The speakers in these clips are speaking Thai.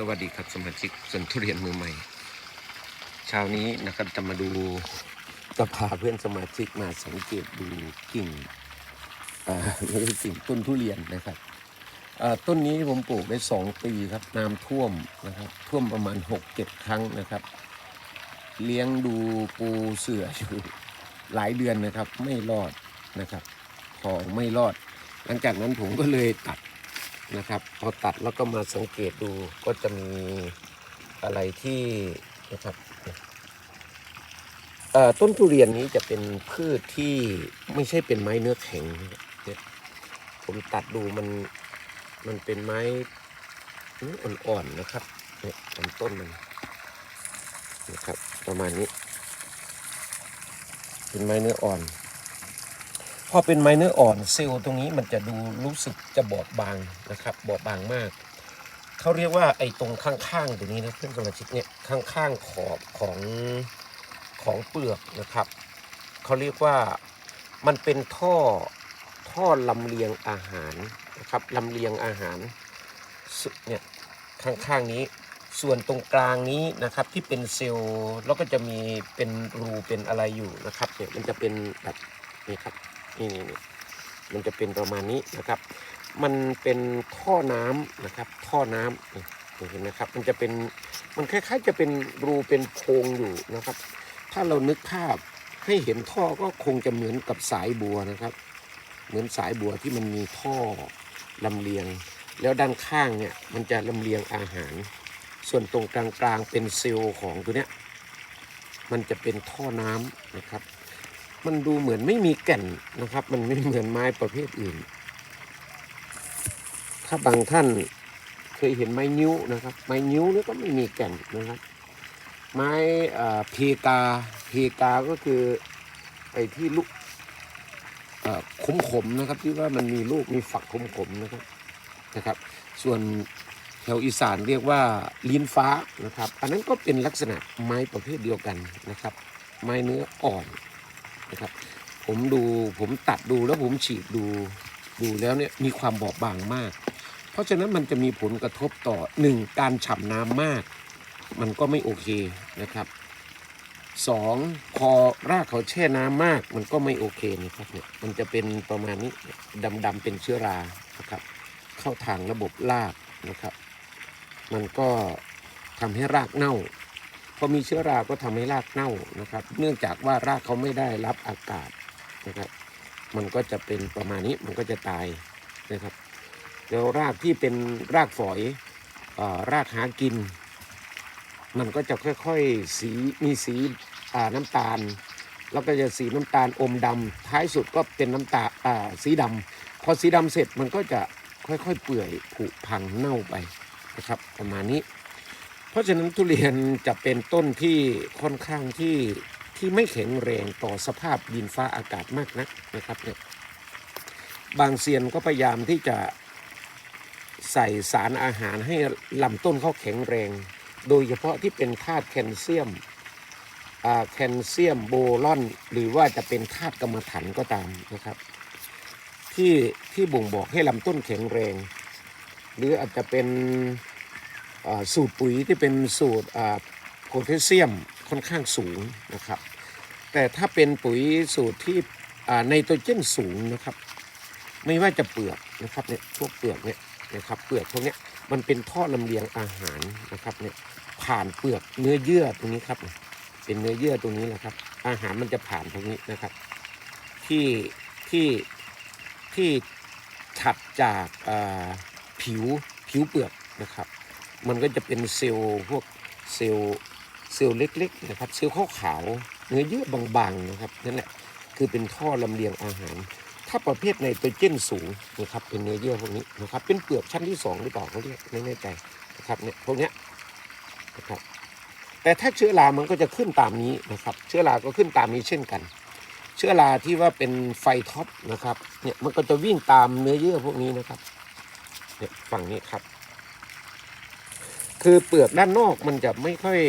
สวัสดีครับสมาชิกสวนทุเรียนมือใหม่เช้านี้นะครับจะมาดูจะพาเพื่อนสมาชิกมาสังเกตดูกิ่งไม่ใช่กิ่งต้นทุเรียนนะครับต้นนี้ผมปลูกได้สองปีครับน้ำท่วมนะครับท่วมประมาณหกเจ็ดครั้งนะครับ เลี้ยงดูปูเสืออยู่หลายเดือนนะครับ ไม่รอดนะครับ ของไม่รอด หลังจากนั้นผมก็เลยตัด นะครับ พอตัดแล้วก็มาสังเกตดูก็จะมีอะไรที่นะครับเอ่อต้นทุเรียนนี้จะเป็นพืชที่ไม่ใช่เป็นไม้เนื้อแข็งเนี่ยผมตัดดูมันมันเป็นไม้อ่อนๆนะครับเนี่ยลำต้นมันนะครับ ประมาณนี้ เป็นไม้เนื้ออ่อน พอเป็นไม้เนื้ออ่อนเซลล์ตรงนี้มันจะดูรู้สึกจะบอบบางนะครับ บอบบางมาก เขาเรียกว่าไอ้ตรงข้างๆตรงนี้นะเพื่อนสมาชิกเนี่ยข้างๆขอบของของเปลือกนะครับเขาเรียกว่ามันเป็นท่อท่อลำเลียงอาหารนะครับลำเลียงอาหารสุเนี่ยข้างๆนี้ส่วนตรงกลางนี้นะครับที่เป็นเซลล์แล้วก็จะมีเป็นรูเป็นอะไรอยู่นะครับเนี่ยมันจะเป็นแบบนี้ครับ นี่นี่นี่มันจะเป็นประมาณนี้นะครับ มันเป็นท่อน้ำนะครับ ท่อน้ำเห็นไหมครับ มันจะเป็นมันคล้ายๆ จะเป็นรูเป็นโพรงอยู่นะครับ ถ้าเรานึกภาพให้เห็นท่อก็คงจะเหมือนกับสายบัวนะครับ เหมือนสายบัวที่มันมีท่อลำเลียง แล้วด้านข้างเนี่ยมันจะลำเลียงอาหาร ส่วนตรงกลางๆเป็นเซลล์ของตัวเนี้ยมันจะเป็นท่อน้ำนะครับ มันดูเหมือนไม่มีแก่นนะครับ มันไม่เหมือนไม้ประเภทอื่น ถ้าบางท่านเคยเห็นไม้นิ้วนะครับ ไม้นิ้วนี่ก็ไม่มีแก่นนะครับ ไม้เอ่อเพกาเพกาก็คือไอ้ที่ลูกขมขมนะครับ ที่ว่ามันมีลูกมีฝักขมขมนะครับนะครับ ส่วนแถวอีสานเรียกว่าลิ้นฟ้านะครับ อันนั้นก็เป็นลักษณะไม้ประเภทเดียวกันนะครับ ไม้เนื้ออ่อน นะครับ ผมดูผมตัดดูแล้วผมฉีดดูดูแล้วเนี่ยมีความบอบบางมาก เพราะฉะนั้นมันจะมีผลกระทบต่อหนึ่งการฉ่ำน้ำมาก มันก็ไม่โอเคนะครับสองพอรากเขาแช่น้ำมากมันก็ไม่โอเคนะครับเนี่ยมันจะเป็นประมาณนี้ดำๆเป็นเชื้อรานะครับ เข้าทางระบบรากนะครับ มันก็ทำให้รากเน่า พอมีเชื้อราก็ทำให้รากเน่านะครับ เนื่องจากว่ารากเขาไม่ได้รับอากาศนะครับ มันก็จะเป็นประมาณนี้มันก็จะตายนะครับ แล้วรากที่เป็นรากฝอยอรากหากิน มันก็จะค่อยๆสีมีสีน้ำตาล แล้วก็จะสีน้ำตาลอมดำท้ายสุดก็เป็นน้ำตาอ่าสีดำพอสีดำเสร็จมันก็จะค่อยๆเปื่อยผุพังเน่าไปนะครับ ประมาณนี้ เพราะฉะนั้นทุเรียนจะเป็นต้นที่ค่อนข้างที่ที่ไม่แข็งแรงต่อสภาพดินฟ้าอากาศมากนักนะครับเนี่ยบางเซียนก็พยายามที่จะใส่สารอาหารให้ลำต้นเขาแข็งแรง โดยเฉพาะที่เป็นธาตุแคลเซียมแคลเซียมโบรอน หรือว่าจะเป็นธาตุกรรมฐานก็ตามนะครับ ที่ที่บ่งบอกให้ลำต้นแข็งแรง หรืออาจจะเป็น สูตรปุ๋ยที่เป็นสูตรโพแทสเซียมค่อนข้างสูงนะครับ แต่ถ้าเป็นปุ๋ยสูตรที่ไนโตรเจนสูงนะครับ ไม่ว่าจะเปลือกนะครับเนี่ยพวกเปลือกเนี่ยนะครับเปลือกพวกเนี้ยมันเป็นท่อลำเลียงอาหารนะครับเนี่ยผ่านเปลือกเนื้อเยื่อตรงนี้ครับ เป็นเนื้อเยื่อตรงนี้แหละครับ อาหารมันจะผ่านตรงนี้นะครับ ที่ที่ที่ถัดจากผิวผิวเปลือกนะครับ มันก็จะเป็นเซลล์พวกเซลล์เซลล์เล็กๆนะครับเซลล์ขาวๆเนื้อเยื่อบางๆนะครับนั่นแหละคือเป็นท่อลำเลียงอาหาร ถ้าประเภทไนโตรเจนสูงนะครับเป็นเนื้อเยื่อพวกนี้นะครับเป็นเปลือกชั้นที่สองหรือเปล่าเขาเรียกไม่แน่ใจนะครับเนี่ยพวกเนี้ยนะครับแต่ถ้าเชื้อรามันก็จะขึ้นตามนี้นะครับ เชื้อราก็ขึ้นตามนี้เช่นกัน เชื้อราที่ว่าเป็นไฟท็อปนะครับเนี่ยมันก็จะวิ่งตามเนื้อเยื่อพวกนี้นะครับเนี่ยฝั่งนี้ครับ คือเปลือกด้านนอกมันจะไม่ค่อย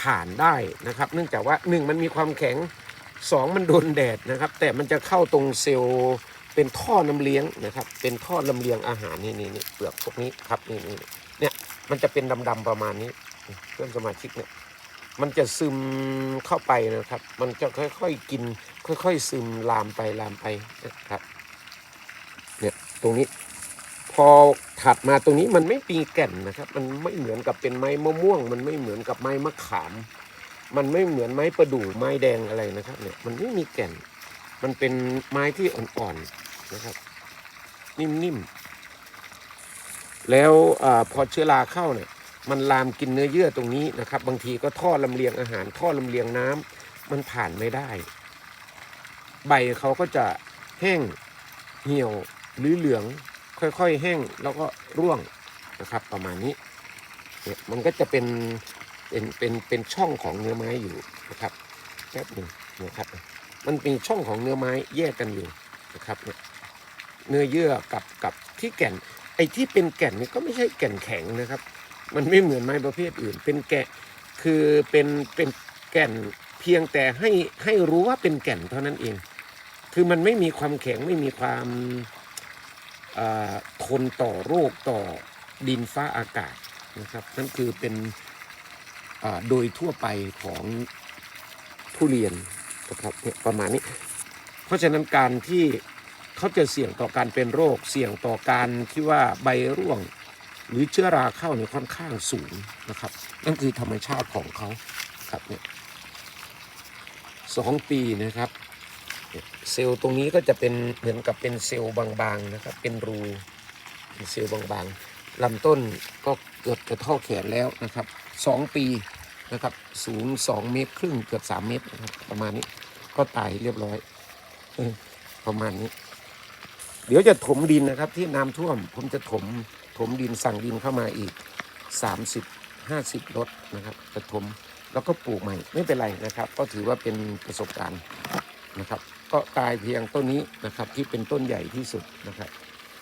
ผ่านได้นะครับ เนื่องจากว่าหนึ่งมันมีความแข็งสองมันโดนแดดนะครับ แต่มันจะเข้าตรงเซลล์เป็นท่อน้ำเลี้ยงนะครับ เป็นท่อลำเลียงอาหารนี่นี่นี่เปลือกพวกนี้ครับนี่นี่เนี่ยมันจะเป็นดำๆประมาณนี้เพื่อนสมาชิกเนี่ยมันจะซึมเข้าไปนะครับ มันจะค่อยๆกิน ค่อยๆ ซึมลามไปลามไปนะครับ เนี่ยตรงนี้ พอ ถัดมาตรงนี้มันไม่มีแก่นนะครับ มันไม่เหมือนกับเป็นไม้มะม่วง มันไม่เหมือนกับไม้มะขาม มันไม่เหมือนไม้ประดู่ไม้แดงอะไรนะครับเนี่ยมันไม่มีแก่น มันเป็นไม้ที่อ่อนๆนะครับ นิ่มๆแล้วอพอเชื้อราเข้าเนี่ยมันลามกินเนื้อเยื่อตรงนี้นะครับ บางทีก็ท่อลำเลียงอาหารท่อลำเลียงน้ำมันผ่านไม่ได้ ใบเขาก็จะแห้งเหี่ยวหรือเหลือง ค่อยๆแห้งแล้วก็ร่วงนะครับ ประมาณนี้เนี่ยมันก็จะเป็นเป็นเป็นเป็นช่องของเนื้อไม้อยู่นะครับแป๊บหนึ่งนะครับมันมีช่องของเนื้อไม้แยกกันอยู่นะครับเนี่ยเนื้อเยื่อกับกับที่แก่น ไอ้ที่เป็นแก่นนี่ก็ไม่ใช่แก่นแข็งนะครับ มันไม่เหมือนไม้ประเภทอื่น เป็นแกะคือเป็นเป็นแก่นเพียงแต่ให้ให้รู้ว่าเป็นแก่นเท่านั้นเอง คือมันไม่มีความแข็งไม่มีความ ทนต่อโรคต่อดินฟ้าอากาศนะครับ นั่นคือเป็นโดยทั่วไปของทุเรียนนะครับเนี่ยประมาณนี้ เพราะฉะนั้นการที่เขาจะเสี่ยงต่อการเป็นโรค เสี่ยงต่อการที่ว่าใบร่วง หรือเชื้อราเข้าเนี่ยค่อนข้างสูงนะครับ นั่นคือธรรมชาติของเขาครับเนี่ยสองปีนะครับ เซลล์ตรงนี้ก็จะเป็นเหมือนกับเป็นเซลล์บางๆนะครับ เป็นรูเป็นเซลล์บางๆลำต้นก็เกือบจะเท่าแขนแล้วนะครับสองปีนะครับสูงสองเมตรครึ่งเกือบสามเมตรนะครับประมาณนี้ก็ตายเรียบร้อยอประมาณนี้ เดี๋ยวจะถมดินนะครับ ที่น้ำท่วม ผมจะถมถมดินสั่งดินเข้ามาอีก 30 50รถนะครับจะถมแล้วก็ปลูกใหม่ไม่เป็นไรนะครับ ก็ถือว่าเป็นประสบการณ์นะครับ ก็ตายเพียงต้นนี้นะครับที่เป็นต้นใหญ่ที่สุดนะครับ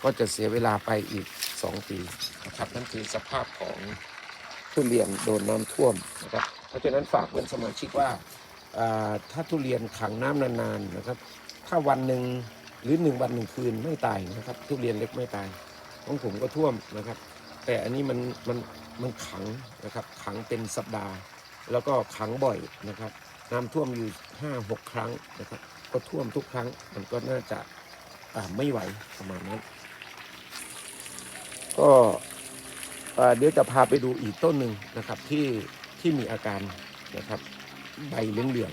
ก็จะเสียเวลาไปอีก 2 ปีนะครับนั่นคือสภาพของทุเรียนโดนน้ำท่วมนะครับเพราะฉะนั้นฝากเพื่อนสมาชิกว่าถ้าทุเรียนขังน้ำนานๆนะครับ ถ้าวันหนึ่งหรือหนึ่งวันหนึ่งคืนไม่ตายนะครับ ทุเรียนเล็กไม่ตายของผมก็ท่วมนะครับ แต่อันนี้มันมันมันขังนะครับขังเป็นสัปดาห์ แล้วก็ขังบ่อยนะครับ น้ำท่วมอยู่ห้าหกครั้งนะครับ ก็ท่วมทุกครั้ง มันก็น่าจะาไม่ไหวประมาณนั้น ก็เดี๋ยวจะพาไปดูอีกต้นหนึ่งนะครับที่ที่มีอาการนะครับใบเหลือง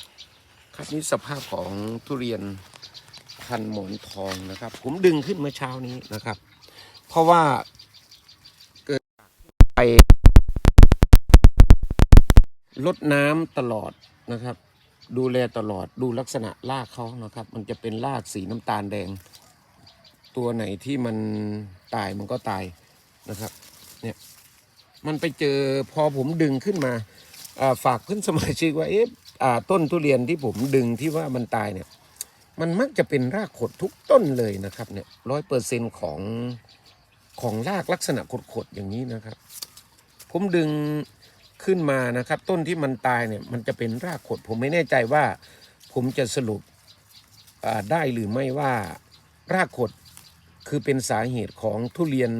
ๆครับนี่สภาพของทุเรียนพันหมอนทองนะครับ ผมดึงขึ้นเมื่อเช้านี้นะครับ เพราะว่าเกิดไปลดน้ำตลอดนะครับ ดูแลตลอดดูลักษณะรากเขานะครับ มันจะเป็นรากสีน้ำตาลแดง ตัวไหนที่มันตายมันก็ตายนะครับ เนี่ยมันไปเจอพอผมดึงขึ้นมาฝากเพื่อนสมาชิกว่าเอ๊ะต้นทุเรียนที่ผมดึงที่ว่ามันตายเนี่ย มันมักจะเป็นรากขดทุกต้นเลยนะครับเนี่ยร้อยเปอร์เซ็นของของรากลักษณะขดๆอย่างนี้นะครับ ผมดึง ขึ้นมานะครับ ต้นที่มันตายเนี่ยมันจะเป็นรากขด ผมไม่แน่ใจว่า ผมจะสรุปได้หรือไม่ว่ารากขดคือเป็นสาเหตุของทุเรียน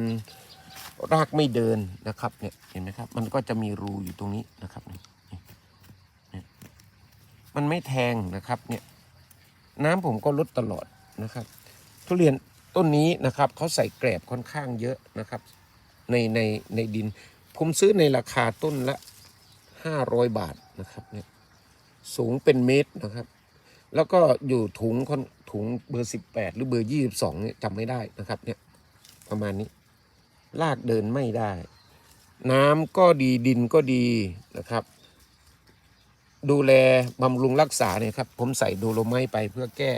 รากไม่เดินนะครับเนี่ยเห็นไหมครับ มันก็จะมีรูอยู่ตรงนี้นะครับนี่นี่นี่มันไม่แทงนะครับเนี่ยน้ำผมก็ลดตลอดนะครับ ทุเรียนต้นนี้นะครับเขาใส่แกลบค่อนข้างเยอะนะครับ ในในในดิน ผมซื้อในราคาต้นละ ห้าร้อยบาทนะครับเนี่ยสูงเป็นเมตรนะครับ แล้วก็อยู่ถุงค่อนถุงเบอร์สิบแปดหรือเบอร์ยี่สิบสองเนี่ยจำไม่ได้นะครับเนี่ยประมาณนี้ ลากเดินไม่ได้ น้ำก็ดีดินก็ดีนะครับ ดูแลบำรุงรักษาเนี่ยครับ ผมใส่โดโลไมต์ไปเพื่อแก้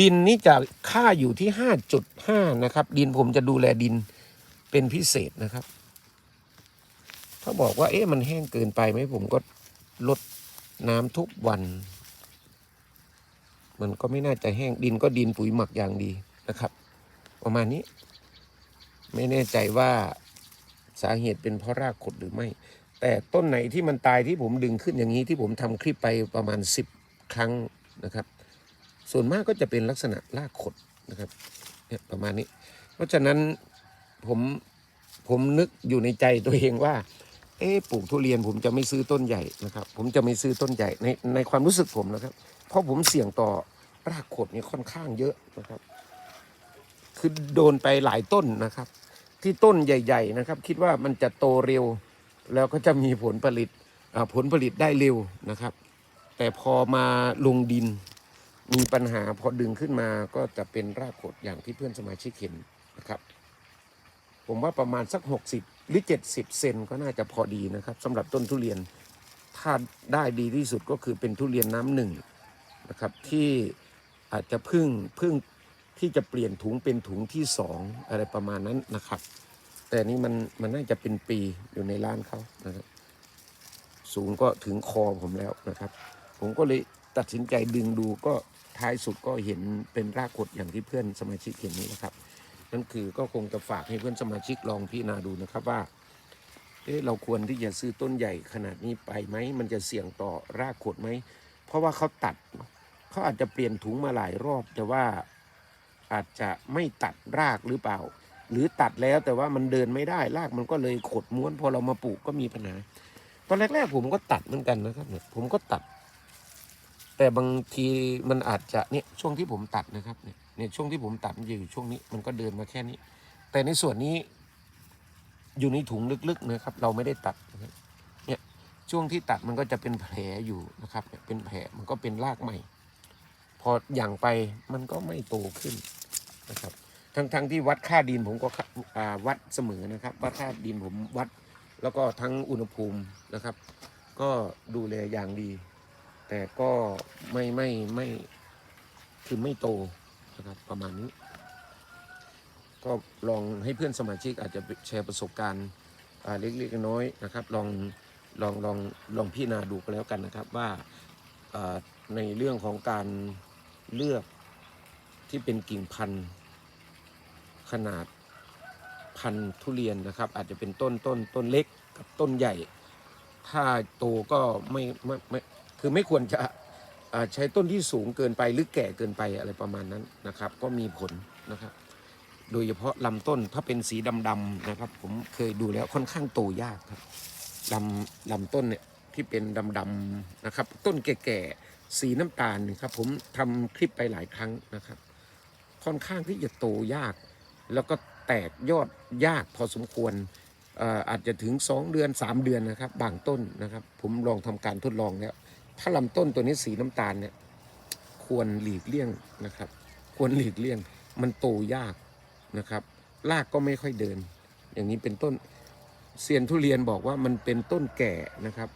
ดินนี่จะค่าอยู่ที่5.5นะครับ ดินผมจะดูแลดินเป็นพิเศษนะครับ ถ้าบอกว่า เอ๊ะมันแห้งเกินไปไหมผมก็ลดน้ำทุกวัน มันก็ไม่น่าจะแห้งดินก็ดินปุ๋ยหมักอย่างดีนะครับ ประมาณนี้ ไม่แน่ใจว่าสาเหตุเป็นเพราะรากขดหรือไม่ แต่ต้นไหนที่มันตายที่ผมดึงขึ้นอย่างนี้ที่ผมทำคลิปไปประมาณ 10 ครั้งนะครับ ส่วนมากก็จะเป็นลักษณะรากขดนะครับเนี่ยประมาณนี้ เพราะฉะนั้นผมผมนึกอยู่ในใจตัวเองว่า เอ๊ะปลูกทุเรียนผมจะไม่ซื้อต้นใหญ่นะครับ ผมจะไม่ซื้อต้นใหญ่ในในความรู้สึกผมนะครับ เพราะผมเสี่ยงต่อรากขดนี่ค่อนข้างเยอะนะครับ คือโดนไปหลายต้นนะครับ ที่ต้นใหญ่ ๆ นะครับ คิดว่ามันจะโตเร็ว แล้วก็จะมีผลผลิตผลผลิตได้เร็วนะครับ แต่พอมาลงดินมีปัญหาพอดึงขึ้นมาก็จะเป็นรากขดอย่างที่เพื่อนสมาชิกเห็นนะครับ ผมว่าประมาณสัก 60 หรือ 70 เซนก็น่าจะพอดีนะครับสำหรับต้นทุเรียน ถ้าได้ดีที่สุดก็คือเป็นทุเรียนน้ำหนึ่งนะครับที่อาจจะพึ่งพึ่งที่จะเปลี่ยนถุงเป็นถุงที่สองอะไรประมาณนั้นนะครับ แต่นี่มันมันน่าจะเป็นปีอยู่ในร้านเขานะครับสูงก็ถึงคอผมแล้วนะครับ ผมก็เลยตัดสินใจดึงดูก็ท้ายสุดก็เห็นเป็นรากขดอย่างที่เพื่อนสมาชิกเห็นนี้นะครับ นั่นคือก็คงจะฝากให้เพื่อนสมาชิกลองพิจารณาดูนะครับว่าเอ๊ะเราควรที่จะซื้อต้นใหญ่ขนาดนี้ไปไหม มันจะเสี่ยงต่อรากขดไหม เพราะว่าเขาตัด เขาอาจจะเปลี่ยนถุงมาหลายรอบ แต่ว่าอาจจะไม่ตัดรากหรือเปล่า หรือตัดแล้วแต่ว่ามันเดินไม่ได้ รากมันก็เลยขดม้วน พอเรามาปลูกก็มีปัญหา ตอนแรกๆผมก็ตัดเหมือนกันนะครับเนี่ย ผมก็ตัด แต่บางทีมันอาจจะเนี่ยช่วงที่ผมตัดนะครับเนี่ย เนี่ยช่วงที่ผมตัดมันอยู่ช่วงนี้มันก็เดินมาแค่นี้ แต่ในส่วนนี้อยู่ในถุงลึกๆนะครับ เราไม่ได้ตัดเนี่ยช่วงที่ตัดมันก็จะเป็นแผลอยู่นะครับเนี่ยเป็นแผลมันก็เป็นรากใหม่ พออย่างไปมันก็ไม่โตขึ้นนะครับ ทั้งทั้งที่วัดค่าดินผมก็วัดเสมอนะครับวัดค่าดินผมวัด แล้วก็ทั้งอุณหภูมินะครับ ก็ดูแลอย่างดี แต่ก็ไม่ไม่ไม่คือไม่โต นะครับประมาณนี้ ก็ลองให้เพื่อนสมาชิกอาจจะแชร์ประสบการณ์เล็กๆน้อยๆนะครับ ลองลองลองลองพิจารณาดูก็แล้วกันนะครับว่าในเรื่องของการเลือกที่เป็นกิ่งพันธุ์ขนาดพันธุ์ทุเรียนนะครับ อาจจะเป็นต้นต้นต้นเล็กกับต้นใหญ่ ถ้าโตก็ไม่ไม่ไม่คือไม่ควรจะ ใช้ต้นที่สูงเกินไปหรือแก่เกินไปอะไรประมาณนั้นนะครับ ก็มีผลนะครับ โดยเฉพาะลำต้นถ้าเป็นสีดำๆนะครับ ผมเคยดูแล้วค่อนข้างโตยากครับลำลำต้นเนี่ยที่เป็นดำๆนะครับ ต้นแก่ๆสีน้ำตาลครับ ผมทำคลิปไปหลายครั้งนะครับ ค่อนข้างที่จะโตยาก แล้วก็แตกยอดยากพอสมควรอออาจจะถึง 2 เดือน 3 เดือนนะครับ บางต้นนะครับ ผมลองทำการทดลองแล้ว ถ้าลำต้นตัวนี้สีน้ำตาลเนี่ย ควรหลีกเลี่ยงนะครับ ควรหลีกเลี่ยง มันโตยากนะครับรากก็ไม่ค่อยเดิน อย่างนี้เป็นต้นเซียนทุเรียนบอกว่ามันเป็นต้นแก่นะครับ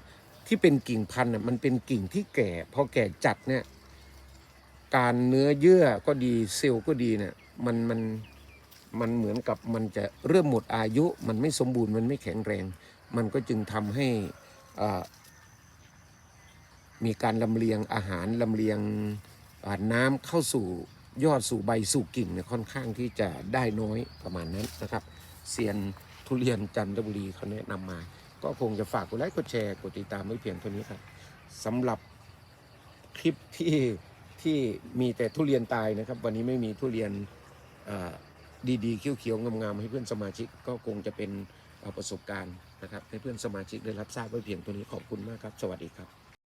ที่เป็นกิ่งพันธุ์น่ะมันเป็นกิ่งที่แก่พอแก่จัดเนี่ย การเนื้อเยื่อก็ดีเซลล์ก็ดีเนี่ยมันมันมันเหมือนกับมันจะเริ่มหมดอายุ มันไม่สมบูรณ์มันไม่แข็งแรง มันก็จึงทำให้อ่า มีการลำเลียงอาหารลำเลียงน้ำเข้าสู่ยอดสู่ใบสู่กิ่งเนี่ยค่อนข้างที่จะได้น้อยประมาณนั้นนะครับเซียนทุเรียนจันทบุรีเขาแนะนำมา ก็คงจะฝากกดไลค์กดแชร์กดติดตามไว้เพียงเท่านี้ครับสำหรับคลิปที่ที่มีแต่ทุเรียนตายนะครับ วันนี้ไม่มีทุเรียนดีๆเขียวๆงามๆให้เพื่อนสมาชิกก็คงจะเป็นอ่าประสบการณ์นะครับให้เพื่อนสมาชิกได้รับทราบไว้เพียงตัวนี้ขอบคุณมากครับ สวัสดีครับ